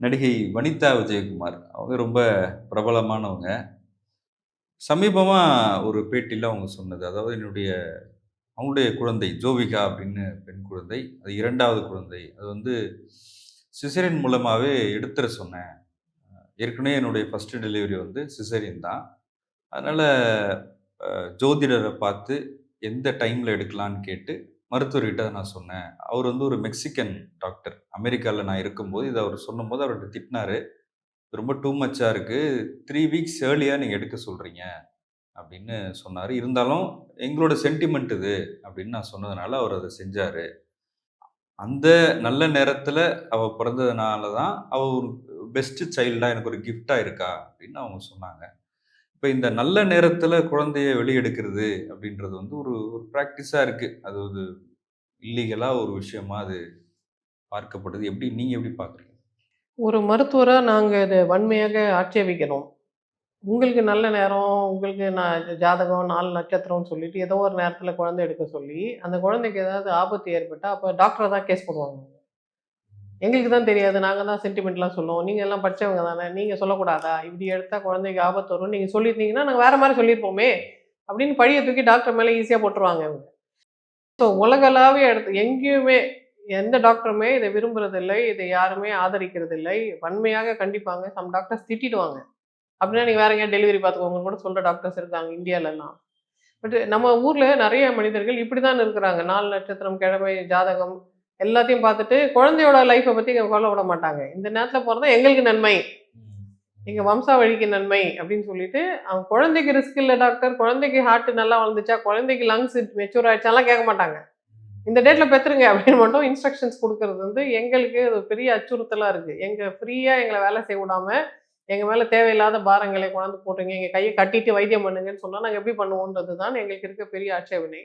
நடிகை வனிதா விஜயகுமார். அவங்க ரொம்ப பிரபலமானவங்க. சமீபமாக ஒரு பேட்டியில் அவங்க சொன்னது அதாவது என்னுடைய அவங்களுடைய குழந்தை ஜோவிகா அப்படின்னு பெண் குழந்தை அது இரண்டாவது குழந்தை. அது வந்து சிசரின் மூலமாகவே எடுத்துட சொன்னேன். ஏற்கனவே என்னுடைய ஃபஸ்ட்டு டெலிவரி வந்து சிசரின் தான். அதனால் ஜோதிடரை பார்த்து எந்த டைமில் எடுக்கலான்னு கேட்டு மருத்துவர்கிட்ட நான் சொன்னேன். அவர் வந்து ஒரு மெக்சிகன் டாக்டர். அமெரிக்காவில் நான் இருக்கும்போது இதை அவர் சொல்லும்போது அவர்கிட்ட திட்டினாரு. ரொம்ப டூ மச்சாக இருக்குது த்ரீ வீக்ஸ் ஏர்லியாக நீங்கள் எடுக்க சொல்கிறீங்க அப்படின்னு சொன்னார். இருந்தாலும் எங்களோட சென்டிமெண்ட் இது அப்படின்னு நான் சொன்னதுனால அவர் அதை செஞ்சார். அந்த நல்ல நேரத்தில் அவள் பிறந்ததுனால தான் அவள் ஒரு பெஸ்ட்டு சைல்டாக எனக்கு ஒரு கிஃப்டாக இருக்கா அப்படின்னு அவங்க சொன்னாங்க. இப்போ இந்த நல்ல நேரத்தில் குழந்தைய வெளியெடுக்கிறது அப்படின்றது வந்து ஒரு ஒரு ப்ராக்டிஸாக இருக்குது அது ஒரு இல்லீகலாக ஒரு விஷயமா அது பார்க்கப்படுது எப்படி நீங்கள் எப்படி பார்க்குறீங்க ஒரு மருத்துவராக நாங்கள் இதை வன்மையாக ஆட்சேபிக்கிறோம். உங்களுக்கு நல்ல நேரம், உங்களுக்கு நான் ஜாதகம், நாலு நட்சத்திரம்னு சொல்லிட்டு ஏதோ ஒரு நேரத்தில் குழந்தை எடுக்க சொல்லி, அந்த குழந்தைக்கு ஏதாவது ஆபத்து ஏற்பட்டால் அப்போ டாக்டரை தான் கேஸ் போடுவாங்க. எங்களுக்கு தான் தெரியாது. நாங்கள் தான் சென்டிமெண்ட்லாம் சொல்லுவோம். நீங்கள் எல்லாம் படிச்சவங்க தானே. நீங்கள் சொல்லக்கூடாதா? இப்படி எடுத்தால் குழந்தைக்கு ஆபத்து வரும்னு நீங்கள் சொல்லியிருந்தீங்கன்னா, நாங்கள் வேறு மாதிரி சொல்லியிருப்போமே! அப்படின்னு பழியை தூக்கி டாக்டர் மேலே ஈஸியாக போட்டுருவாங்க இவங்க. ஸோ உலகளாவிய இடத்து எங்கேயுமே எந்த டாக்டருமே இதை விரும்புறதில்லை. இதை யாருமே ஆதரிக்கிறதில்லை. வன்மையாக கண்டிப்பாங்க. சம் டாக்டர்ஸ் திட்டிடுவாங்க. அப்படின்னா நீங்கள் வேற எங்கேயா டெலிவரி பார்த்துக்கோங்க கூட சொல்கிற டாக்டர்ஸ் இருக்காங்க இந்தியாலலாம். பட் நம்ம ஊரில் நிறைய மனிதர்கள் இப்படிதான் இருக்கிறாங்க. நாலு நட்சத்திரம், கிழமை, ஜாதகம் எல்லாத்தையும் பார்த்துட்டு குழந்தையோட லைஃப்ப பத்தி கவலைப்பட மாட்டாங்க. இந்த நேரத்தில் போகிறது எங்களுக்கு நன்மை. எங்கள் வம்சாவழிக்கு நன்மை அப்படின்னு சொல்லிட்டு, அவன் குழந்தைக்கு ரிஸ்க் இல்லை டாக்டர், குழந்தைக்கு ஹார்ட் நல்லா வளர்ந்துச்சா, குழந்தைக்கு லங்ஸ் மெச்சூர் ஆயிடுச்சாலாம் கேட்க மாட்டாங்க. இந்த டேட்டில் பெத்துருங்க அப்படின்னு மட்டும் இன்ஸ்ட்ரக்ஷன்ஸ் கொடுக்கறது வந்து எங்களுக்கு அது பெரிய அச்சுறுத்தலாக இருக்குது எங்கள் ஃப்ரீயாக எங்களை வேலை செய்ய விடாமல் எங்கள் மேலே தேவையில்லாத பாரங்களை கொண்டாந்து போட்டுருங்க எங்கள் கையை கட்டிட்டு வைத்தியம் பண்ணுங்கன்னு சொன்னால் நாங்கள் எப்படி பண்ணுவோன்றது தான் எங்களுக்கு இருக்க பெரிய ஆட்சேபனை.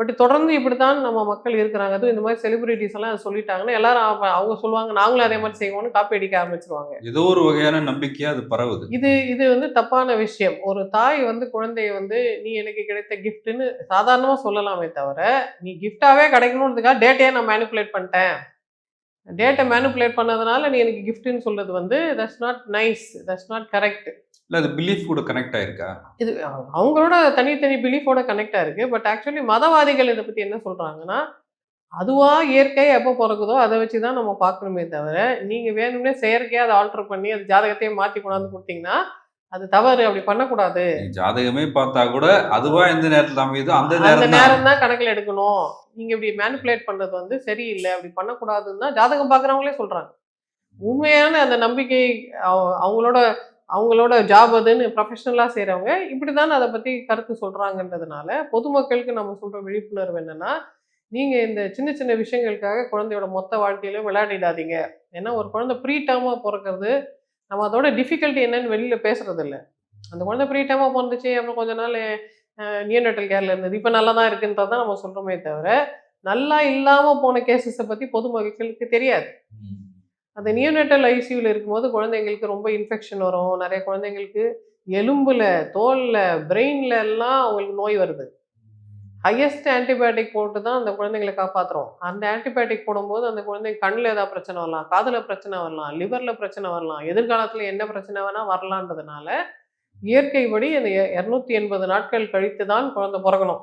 பட் தொடர்ந்து இப்படித்தான் நம்ம மக்கள் இருக்கிறாங்க. அதுவும் இந்த மாரி செலிபிரிட்டீஸ் எல்லாம் சொல்லிட்டாங்கன்னா, எல்லாரும் அவங்க சொல்லுவாங்க, நாங்களும் அதே மாரி செய்வோம்னு காப்பி அடிக்க ஆரம்பிச்சுருவாங்க. ஏதோ ஒரு வகையான நம்பிக்கையா அது பரவுது. இது இது வந்து தப்பான விஷயம். ஒரு தாய் வந்து குழந்தைய வந்து, "நீ எனக்கு கிடைத்த கிஃப்ட்ன்னு" சாதாரணமா சொல்லலாமே தவிர, நீ கிஃப்ட்டாவே கிடைக்கணுன்றதுக்காக டேட்டையே நான் மேனிபுலேட் பண்ணிட்டேன். டேட்ட மேனிபுலேட் பண்ணதுனால நீ எனக்கு கிஃப்ட்ன்னு சொல்றது வந்து that's not nice. That's not correct. இல்ல அது பிலீஃப் கூட கனெக்ட் ஆயிருக்கா? இது அவங்களோட தனித்தனி பிலீஃபோட கனெக்ட் ஆயிருக்கு. பட் ஆக்சுவலி மதவாதிகள் இத பத்தி என்ன சொல்றாங்கன்னா, அதுவா இயற்கை எப்போ பொறக்குதோ அத வச்சு தான் நம்ம பார்க்கணுமே தவிர, நீங்க வேணும்னே செயற்கையா அத ஆல்டர் பண்ணி அது ஜாதகத்தையே மாத்தி கொண்டாந்து குடுத்தீங்கன்னா, அது தவறு. அப்படி பண்ணக்கூடாது. ஜாதகமே பார்த்தா கூட அதுவா எந்த நேரத்துல அமையுதோ அந்த நேரம் தான் நேரம் தான் கணக்குல எடுக்கணும். நீங்க இப்படி மேனிபுலேட் பண்றது வந்து சரியில்ல. அப்படி பண்ணக்கூடாதுன்னு தான் ஜாதகம் பார்க்குறவங்களே சொல்றாங்க. உண்மையான அந்த நம்பிக்கை அவ அவங்களோட அவங்களோட ஜாப் அதுன்னு ப்ரொஃபஷனலாக செய்கிறவங்க இப்படி தான் அதை பற்றி கருத்து சொல்கிறாங்கன்றதுனால பொதுமக்களுக்கு நம்ம சொல்கிற விழிப்புணர்வு என்னன்னா, நீங்கள் இந்த சின்ன சின்ன விஷயங்களுக்காக குழந்தையோட மொத்த வாழ்க்கையிலும் விளையாடிடாதீங்க. ஏன்னா ஒரு குழந்தை ப்ரீ டேர்மாக பிறக்கிறது நம்ம அதோட டிஃபிகல்ட்டி என்னன்னு வெளியில் பேசுகிறது இல்லை அந்த குழந்தை ப்ரீ டேர்மா பிறந்துச்சு அப்புறம் கொஞ்ச நாள் அ கேரில் இருந்தது. இப்போ நல்லா தான் இருக்குன்றத தான் நம்ம சொல்கிறோமே தவிர, நல்லா இல்லாமல் போன கேசஸை பற்றி பொதுமக்களுக்கு தெரியாது. அந்த நியோனேட்டல் ஐசியூவில் இருக்கும்போது குழந்தைங்களுக்கு ரொம்ப இன்ஃபெக்ஷன் வரும். நிறைய குழந்தைங்களுக்கு எலும்பில் தோல்ல, பிரெயினில் எல்லாம் அவங்களுக்கு நோய் வருது. ஹையஸ்ட் ஆன்டிபயோட்டிக் போட்டு தான் அந்த குழந்தைங்கள காப்பாற்றுறோம் அந்த ஆன்டிபயோட்டிக் போடும்போது அந்த குழந்தைக்கு கண்ணில் ஏதாவது பிரச்சனை வரலாம், காதில் பிரச்சனை வரலாம், லிவரில் பிரச்சனை வரலாம், எதிர்காலத்தில் என்ன பிரச்சனை வேணால் வரலான்றதுனால, இயற்கைப்படி அந்த எ 280 நாட்கள் கழித்து தான் குழந்தை பிறக்கணும்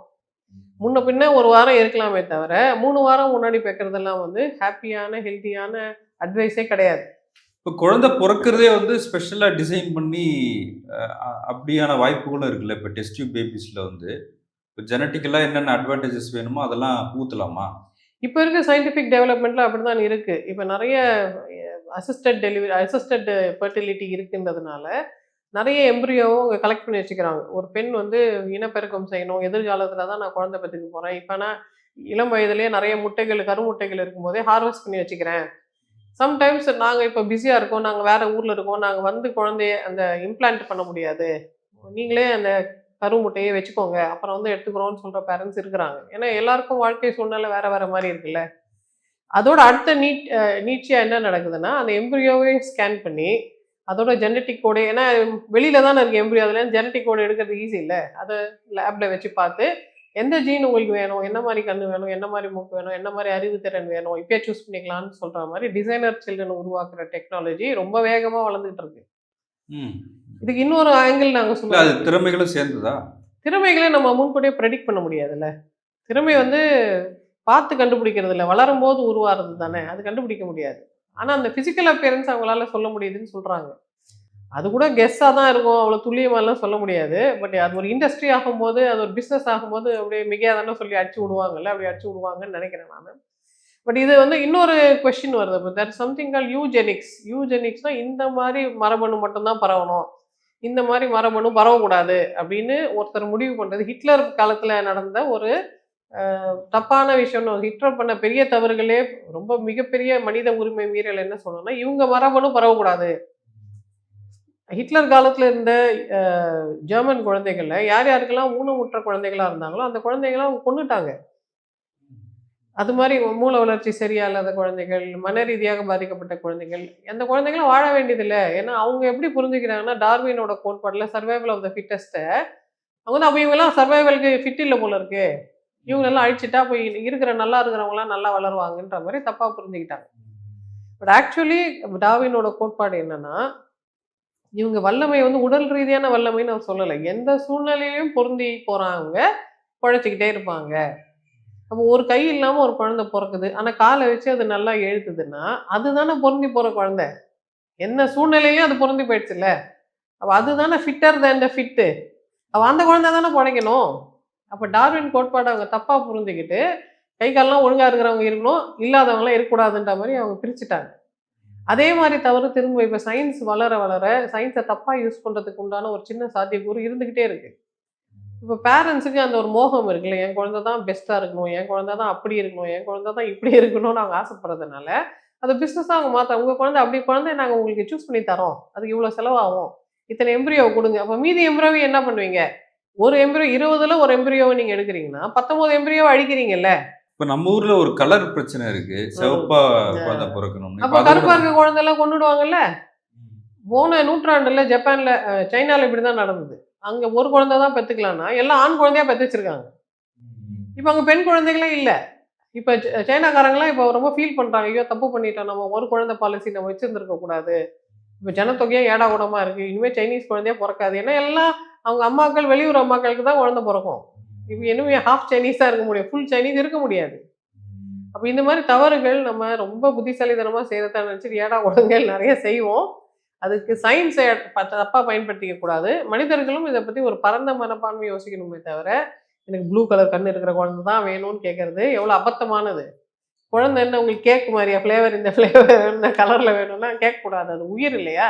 முன்ன பின்ன ஒரு வாரம் இருக்கலாமே தவிர, மூணு வாரம் முன்னாடி பெக்கிறதெல்லாம் வந்து ஹாப்பியான ஹெல்த்தியான அட்வைஸே கிடையாது. இப்ப குழந்தை பொறக்கிறதே வந்து ஸ்பெஷலா டிசைன் பண்ணி அப்படியான வாய்ப்புகளும் இருக்குல்ல. இப்ப டெஸ்ட் டியூப் பேபிஸ்ல வந்து இப்ப ஜெனடிக்கலா என்னென்ன அட்வான்டேஜஸ் வேணுமோ அதெல்லாம் ஊத்தலாமா? இப்ப இருக்க சயின்டிஃபிக் டெவலப்மெண்ட்ல அப்படிதான் இருக்கு. இப்ப நெறைய அசிஸ்டட் டெலிவரி அசிஸ்டட் ஃபெர்டிலிட்டி இருக்குன்றதுனால, நெறைய எம்ப்ரியோவும் அவங்க கலெக்ட் பண்ணி வச்சுக்கிறாங்க. ஒரு பெண் வந்து இனப்பெருக்கம் செய்யணும். எதிர்காலத்துல தான் நான் குழந்தை பெத்துக்க போறேன். இப்ப நான் இளம் வயதிலேயே நெறைய முட்டைகள், கருமுட்டைகள் இருக்கும்போதே ஹார்வெஸ்ட் பண்ணி வச்சுக்கிறேன். சம்டைம்ஸ் நாங்கள் இப்போ பிஸியாக இருக்கோம். நாங்கள் வேறு ஊரில் இருக்கோம். நாங்கள் வந்து குழந்தைய அந்த இம்ப்ளான்ட் பண்ண முடியாது. நீங்களே அந்த கருமுட்டையை வச்சுக்கோங்க. அப்புறம் வந்து எடுத்துக்கிறோம்னு சொல்கிற பேரண்ட்ஸ் இருக்கிறாங்க. ஏன்னா எல்லாருக்கும் வாழ்க்கை சூழ்நிலை வேறு வேறு மாதிரி இருக்குல்ல. அதோட அடுத்த நீட் நீட்சியாக என்ன நடக்குதுன்னா, அந்த எம்ப்ரியோவே ஸ்கேன் பண்ணி, அதோட ஜெனடிக் கோடு ஏன்னா வெளியில தானே இருக்கு எம்ப்ரியோ. அதில் ஜெனட்டிக் கோடு எடுக்கிறது ஈஸி இல்லை அதை லேபில் வச்சு பார்த்து, எந்த ஜீன் உங்களுக்கு வேணும்? என்ன மாதிரி கண்ணு வேணும்? என்ன மாதிரி மூக்கு வேணும்? என்ன மாதிரி அறிவுத்திறன் வேணும்? இப்பயே சூஸ் பண்ணிக்கலாம்னு சொல்ற மாதிரி டிசைனர் சில்ட்ரன் உருவாக்குற டெக்னாலஜி ரொம்ப வேகமா வளர்ந்துட்டு இருக்கு. இதுக்கு இன்னொரு ஆங்கிள் நாங்க சொல்லுவோம் திறமைகளும் சேர்ந்ததா? திறமைகளை நம்ம முன்கூட்டியே ப்ரெடிக்ட் பண்ண முடியாதுல்ல. திறமை வந்து பார்த்து கண்டுபிடிக்கிறது இல்லை வளரும் போது உருவாகிறது தானே. அது கண்டுபிடிக்க முடியாது. ஆனால் அந்த ஃபிசிக்கல் அப்பியரன்ஸ் அவங்களால சொல்ல முடியுதுன்னு சொல்கிறாங்க அது கூட கெஸ்ஸாக தான் இருக்கும். அவ்வளோ துல்லியமாலாம் சொல்ல முடியாது. பட் அது ஒரு இண்டஸ்ட்ரி ஆகும்போது அது ஒரு பிஸ்னஸ் ஆகும்போது அப்படியே மிகையாதானே சொல்லி அடிச்சு விடுவாங்கல்ல? அப்படி அடிச்சு விடுவாங்கன்னு நினைக்கிறேன் நான். பட் இது வந்து இன்னொரு கொஷின் வருது. இப்போ தட் சம்திங் கால் யூஜெனிக்ஸ் யூஜெனிக்ஸ்னா இந்த மாதிரி மரபணு மட்டும்தான் பரவணும். இந்த மாதிரி மரபணு பரவக்கூடாது அப்படின்னு ஒருத்தர் முடிவு பண்ணுறது ஹிட்லர் காலத்தில் நடந்த ஒரு தப்பான விஷயம்னு ஹிட்லர் பண்ண பெரிய தவறுகளே ரொம்ப மிகப்பெரிய மனித உரிமை மீறல் என்ன சொல்லணும்னா இவங்க மரபணு பரவக்கூடாது. ஹிட்லர் காலத்தில் இருந்த ஜெர்மன் குழந்தைகளில் யார் யாருக்கெல்லாம் ஊனமுற்ற குழந்தைகளாக இருந்தாங்களோ அந்த குழந்தைகளாம் அவங்க கொண்டுட்டாங்க அது மாதிரி மூல வளர்ச்சி சரியா இல்லாத குழந்தைகள் மன ரீதியாக பாதிக்கப்பட்ட குழந்தைகள் அந்த குழந்தைகளும் வாழ வேண்டியதில்லை. ஏன்னா அவங்க எப்படி புரிஞ்சுக்கிறாங்கன்னா டார்வினோட கோட்பாட்டில் சர்வைவல் ஆஃப் த ஃபிட்டஸ்ட்டை அவங்க வந்து அப்போ இவங்கெல்லாம் சர்வைவலுக்கு ஃபிட் இல்லை போல இருக்கு. இவங்கெல்லாம் அழிச்சிட்டா போய் இருக்கிற நல்லா இருக்கிறவங்களாம் நல்லா வளருவாங்கன்ற மாதிரி தப்பாக புரிஞ்சுக்கிட்டாங்க. பட் ஆக்சுவலி டார்வினோட கோட்பாடு என்னன்னா இவங்க வல்லமை வந்து உடல் ரீதியான வல்லமைன்னு அவர் சொல்லலை. எந்த சூழ்நிலையிலையும் பொருந்தி போகிறாங்க குழைச்சிக்கிட்டே இருப்பாங்க. அப்போ ஒரு கை இல்லாமல் ஒரு குழந்தை பிறக்குது. ஆனால் காலை வச்சு அது நல்லா எழுத்துதுன்னா அதுதானே பொருந்தி போகிற குழந்தை. என்ன சூழ்நிலையிலையும் அது பொருந்தி போயிடுச்சுல்ல? அப்போ அதுதானே ஃபிட்டர் தேன் த ஃபிட்டு அப்போ அந்த குழந்தை தானே பிழைக்கணும். அப்போ டார்வின் கோட்பாடு அவங்க தப்பாக புரிஞ்சுக்கிட்டு கை கால்லாம் ஒழுங்காக இருக்கிறவங்க இருக்கணும் இல்லாதவங்களாம் இருக்கக்கூடாதுன்ற மாதிரி அவங்க பிரிச்சுட்டாங்க. அதே மாதிரி தவிர திரும்ப இப்போ சயின்ஸ் வளர வளர சயின்ஸை தப்பாக யூஸ் பண்ணுறதுக்கு உண்டான ஒரு சின்ன சாத்தியக்கூறு இருந்துக்கிட்டே இருக்கு. இப்போ பேரண்ட்ஸுக்கு அந்த ஒரு மோகம் இருக்குல்ல என் குழந்தை தான் பெஸ்ட்டாக இருக்கணும் என் குழந்தை தான் அப்படி இருக்கணும் என் குழந்தை தான் இப்படி இருக்கணும்னு அவங்க ஆசைப்படுறதுனால அந்த பிஸ்னஸாக அவங்க மாற்ற உங்கள் குழந்தை அப்படி குழந்தை நாங்கள் உங்களுக்கு சூஸ் பண்ணி தரோம். அதுக்கு இவ்வளோ செலவாகும். இத்தனை எம்பிரியோ கொடுங்க. அப்போ மீதி எம்பிரியோவை என்ன பண்ணுவீங்க? ஒரு எம்பிரியோ இருபதுல ஒரு எம்பிரியோவை நீங்கள் எடுக்கிறீங்கன்னா பத்தொம்போது எம்பிரியோவை அழிக்கிறீங்கல்ல? இப்போ நம்ம ஊர்ல ஒரு கலர் பிரச்சனை இருக்கு. சிவப்பா குழந்தை பிறக்கணும்னு அப்போ கருப்பா இருக்க குழந்தைலாம் கொண்டுடுவாங்கல்ல போன நூற்றாண்டுல ஜப்பான்ல சைனால இப்படிதான் நடந்தது. அங்க ஒரு குழந்தை தான் பெத்துக்கலாம்னா எல்லாம் ஆண் குழந்தையா பெத்து வச்சிருக்காங்க. இப்போ அங்க பெண் குழந்தைகளே இல்ல. இப்போ சைனாக்காரங்களாம் இப்போ ரொம்ப ஃபீல் பண்றாங்க. ஐயோ தப்பு பண்ணிட்டோம். நம்ம ஒரு குழந்தை பாலிசி நம்ம வச்சிருந்துருக்க கூடாது. இப்போ ஜனத்தொகையா ஏடா கூடமா இருக்கு. இனிமே சைனீஸ் குழந்தையா பிறக்காது. ஏன்னா எல்லாம் அவங்க அம்மாக்கள் வெளியூர் அம்மாக்களுக்கு தான் குழந்தை பிறக்கும். இப்போ இனிமே ஹாஃப் சைனீஸா இருக்க முடியும். ஃபுல் சைனீஸ் இருக்க முடியாது. அப்போ இந்த மாதிரி தவறுகள் நம்ம ரொம்ப புத்திசாலித்தனமாக செய்கிறத நினச்சிட்டு ஏடா உடங்கள் நிறைய செய்வோம். அதுக்கு சயின்ஸை தப்பாக பயன்படுத்திக்க கூடாது. மனிதர்களும் இதை பற்றி ஒரு பரந்த மனப்பான்மை யோசிக்கணுமே தவிர எனக்கு ப்ளூ கலர் கண் இருக்கிற குழந்தை தான் வேணும்னு கேட்கறது எவ்வளோ அபத்தமானது. குழந்தை என்ன உங்களுக்கு கேக் மாதிரியா? ஃப்ளேவர் இந்த ஃப்ளேவர் இந்த கலரில் வேணும்னா கேட்கக்கூடாது அது உயிர் இல்லையா?